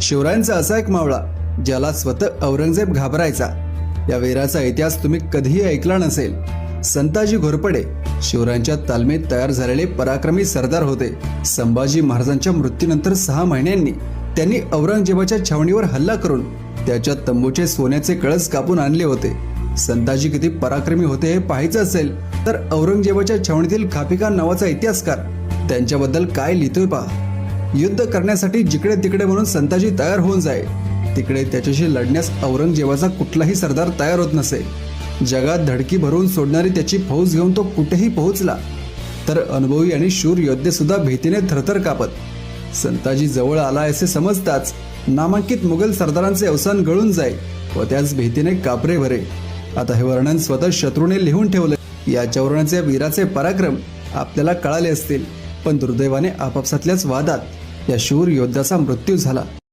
शिवरायांचा असा एक मावळा ज्याला स्वतः औरंगजेब घाबरायचा. या वीराचा इतिहास तुम्ही कधीही ऐकला नसेल. संताजी घोरपडे शिवरायांच्या तालमीत तयार झालेले पराक्रमी सरदार होते. संभाजी महाराजांच्या मृत्यूनंतर सहा महिन्यांनी त्यांनी औरंगजेबाच्या छावणीवर हल्ला करून त्याच्या तंबूचे सोन्याचे कळस कापून आणले होते. संताजी किती पराक्रमी होते हे पाहायचं असेल तर औरंगजेबाच्या छावणीतील खापिका नावाचा इतिहासकार. त्यांच्याबद्दल काय लिहितोय पहा. युद्ध करण्यासाठी जिकडे तिकडे म्हणून संताजी तयार होऊन जाय तिकडे त्याच्याशी लढण्यास औरंगजेबाचा कुठलाही सरदार तयार होत नसे. जगात धडकी भरून सोडणारी त्याची फौज घेऊन तो कुठेही पोहोचला. तर अनुभवी आणि शूर योद्धे सुद्धा भीतीने थरथर कापत. संताजी जवळ आला असे समजताच नामांकित मुघल सरदारांचे अवसान गळून जाई व त्याच भीतीने कापरे भरे. आता हे वर्णन स्वतः शत्रूने लिहून ठेवले. या चौरणाचे वीराचे पराक्रम आपल्याला कळाले असतील. पण दुर्दैवाने आपापसातल्याच वादात या शूर योद्धाचा मृत्यू झाला.